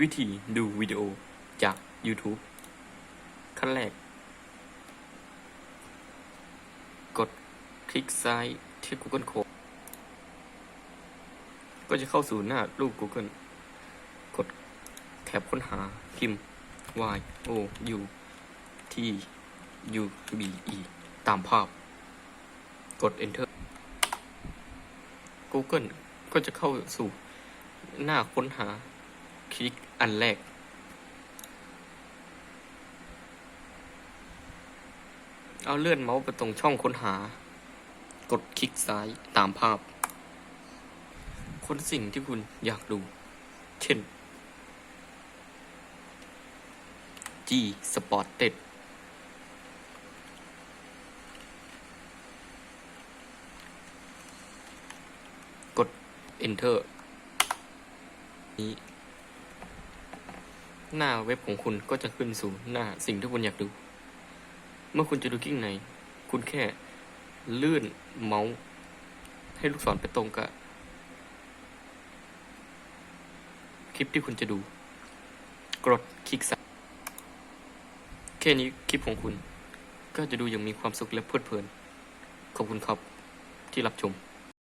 วิธีดูวิดีโอจาก YouTube ขั้นแรก กดคลิกซ้ายที่ Google Chrome ก็จะเข้าสู่หน้ารูป Google กดแถบค้นหาพิมพ์ y o u t u b e ตามภาพ กด Enter Google ก็จะเข้าสู่หน้าค้นหา คลิกอันแรก เอาเลื่อนเมาส์ไปตรงช่องค้นหา กดคลิกซ้ายตามภาพ ค้นสิ่งที่คุณอยากดู เช่น G Spotted กด Enter นี้ หน้าเว็บของคุณก็จะขึ้นสู่หน้าสิ่งที่คุณอยากดู เมื่อคุณจะดูคลิกไหน คุณแค่ลื่นเมาส์ ให้ลูกศรไปตรงกับ คลิปที่คุณจะดู กดคลิกซ้ายแค่นี้คลิปของคุณ ก็จะดูอย่างมีความสุขและเพลิดเพลิน ขอบคุณครับที่รับชม